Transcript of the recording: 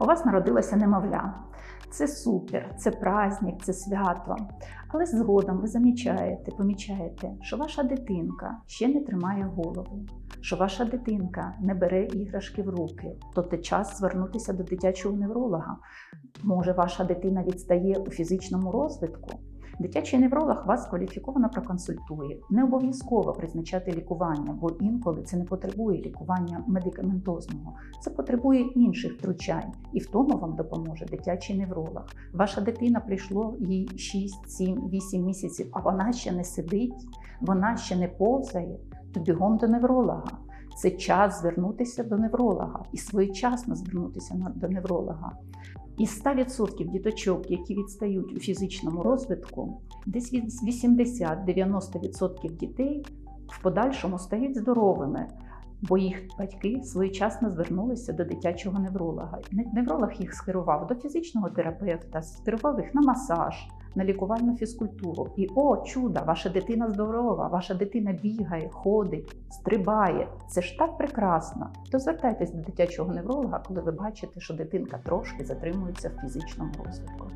У вас народилося немовля. Це супер, це праздник, це свято. Але згодом ви замічаєте, помічаєте, що ваша дитинка ще не тримає голову, що ваша дитинка не бере іграшки в руки, тобто час звернутися до дитячого невролога. Може, ваша дитина відстає у фізичному розвитку. Дитячий невролог вас кваліфіковано проконсультує. Не обов'язково призначати лікування, бо інколи це не потребує лікування медикаментозного, це потребує інших втручань, і в тому вам допоможе дитячий невролог. Ваша дитина прийшло їй 6, 7, 8 місяців, а вона ще не сидить, вона ще не повзає, то бігом до невролога. Це час звернутися до невролога і своєчасно звернутися до невролога. Із 100% діточок, які відстають у фізичному розвитку, десь від 80-90% дітей в подальшому стають здоровими, бо їх батьки своєчасно звернулися до дитячого невролога. Невролог їх скерував до фізичного терапевта, скерував їх на масаж, на лікувальну фізкультуру. І о, чудо, ваша дитина здорова, ваша дитина бігає, ходить, стрибає. Це ж так прекрасно. То звертайтесь до дитячого невролога, коли ви бачите, що дитинка трошки затримується в фізичному розвитку.